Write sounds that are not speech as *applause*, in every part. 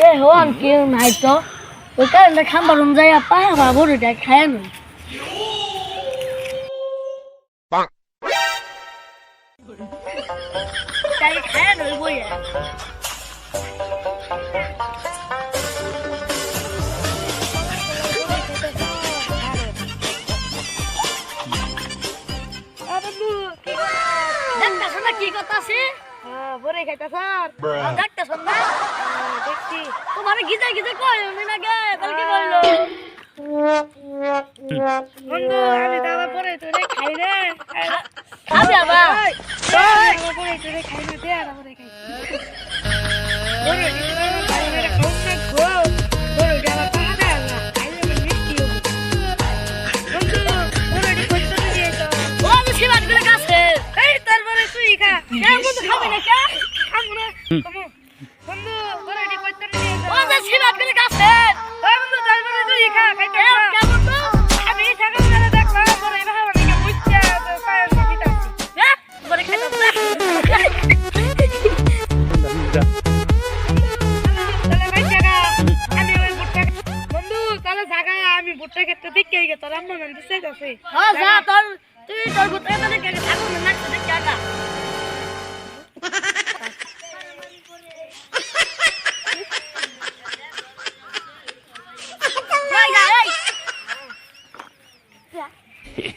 এ হন কেউ নাই তো? ওই কারণে খাম্বার রুম যাই পায় আমার বড়িটা খায় নই খায় নই বইয়া কি কথা আছে? বরে খাইতা স্যার। দেখতেছ না দেখছি। তোমার গিজে গিজে কই উনি না গে বলকে কইলো বন্ধু আমি আবার পরে তোরে খাই রে। খাবি আবার। আবার পরে তোরে খাই না দে আর ভুট্টা ক্ষেত্রে দেখতে গিয়ে তোর আম্মা মান দিতে যাচ্ছে হ্যাঁ যা তোর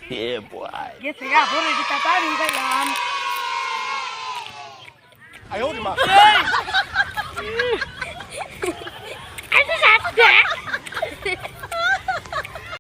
yeah, boy. Yes, I got it. I hold him up. *laughs*